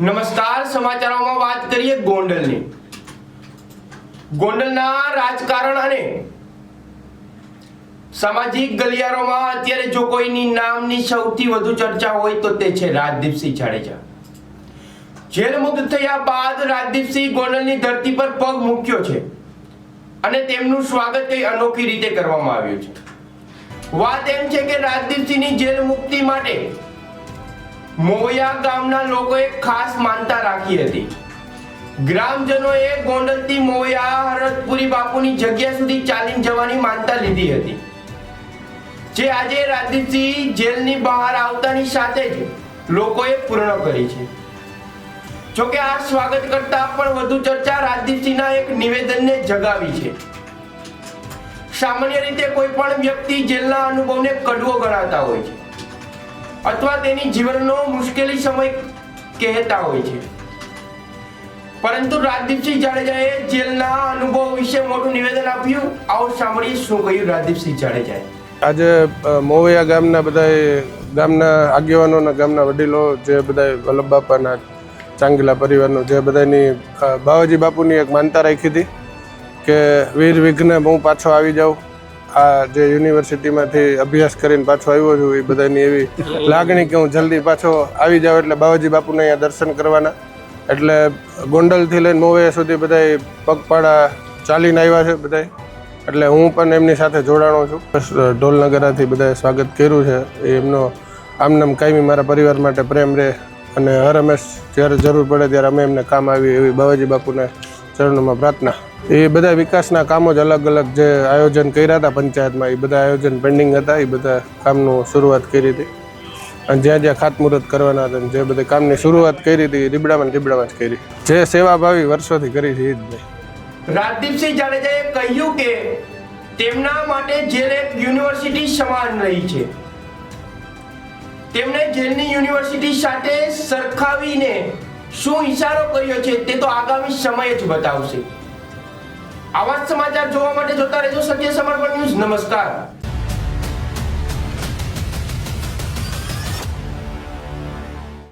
નમસ્કાર, સમાચારોમાં વાત કરીએ ગોંડલની. ગોંડલના રાજકારણ અને સામાજિક ગલિયારોમાં અત્યારે જો કોઈની નામની સૌથી વધુ ચર્ચા હોય તો તે છે રાજદીપસિંહ જાડેજા. જેલ મુક્ત થયા બાદ રાજદીપસિંહ ગોંડલની ધરતી પર પગ મૂક્યો છે અને તેમનું સ્વાગત કઈ અનોખી રીતે કરવામાં આવ્યું છે. વાત એમ છે કે રાજદીપસિંહની જેલ મુક્તિ માટે મોયા ગામના લોકોએ ખાસ માનતા રાખી હતી. ગ્રામજનોએ ગોંડલથી મોયા હરતપુરી બાપુની જગ્યા સુધી ચાલીને જવાની માનતા લીધી હતી. જે આજે રાજીવસિંહ જેલની બહાર આવતાની સાથે જ લોકોએ પૂર્ણ કરી છે. જોકે આ સ્વાગત કરતા પણ વધુ ચર્ચા રાજદીપસિંહના એક નિવેદનને જગાવી છે. સામાન્ય રીતે કોઈ પણ વ્યક્તિ જેલના અનુભવને કડવો ગણાતા હોય છે. અથવા તેની જીવનનો મુશ્કેલી સમય કહેતા હોય છે. પરંતુ રાજદીપસિંહ જાડેજાએ જેલના અનુભવ વિશે મોટું નિવેદન આપ્યું. આવો સાંભળી શું કહ્યું રાજદીપસિંહ જાડેજાએ. આજે મોવૈયા ગામના બધા ગામના આગેવાનો ગામના વડીલો જે બધા વલ્લભ બાપાના, ચાંગીલા પરિવારનો જે બધાની બાવાજી બાપુની એક માનતા રાખી હતી કે વીર વિઘ્ન હું પાછો આવી જાઉં. આ જે યુનિવર્સિટીમાંથી અભ્યાસ કરીને પાછો આવ્યો છું એ બધાની એવી લાગણી કે હું જલ્દી પાછો આવી જાઉં એટલે બાવાજી બાપુને અહીંયા દર્શન કરવાના. એટલે ગોંડલથી લઈને મોવૈયા સુધી બધા પગપાળા ચાલીને આવ્યા છે બધા એટલે હું પણ એમની સાથે જોડાણો છું. ઢોલનગરાથી બધાએ સ્વાગત કર્યું છે. એ એમનો આમનામ કાયમી મારા પરિવાર માટે પ્રેમ રહે અને હર હંમેશ જ્યારે જરૂર પડે ત્યારે અમે એમને કામ આવીએ એવી બાવાજી બાપુને ચરણોમાં પ્રાર્થના. એ બધા વિકાસના કામો જ અલગ અલગ જે આયોજન કર્યા હતા પંચાયતમાં, એ બધા આયોજન પેન્ડિંગ હતા, એ બધા કામનું શરૂઆત કરી હતી. અને જ્યાં જ્યાં ખાતમુહૂર્ત કરવાના હતા જે બધા કામની શરૂઆત કરી હતી રીબડામાં રીબડામાં જ કરી. જે સેવાભાવી વર્ષોથી કરી છે, એ જ ભાઈ રાજદીપસિંહ જાડેજાએ કહ્યું કે તેમના માટે જેલ એક યુનિવર્સિટી સમાન રહી છે. તેમણે જેલની યુનિવર્સિટી સાથે સરખાવીને શું ઇશારો કર્યો છે, તે તો આગામી સમય જ બતાવશે. આવા સમાચાર જોવા માટે જોતા રહેજો સત્ય સમર્પણ ન્યૂઝ. નમસ્કાર.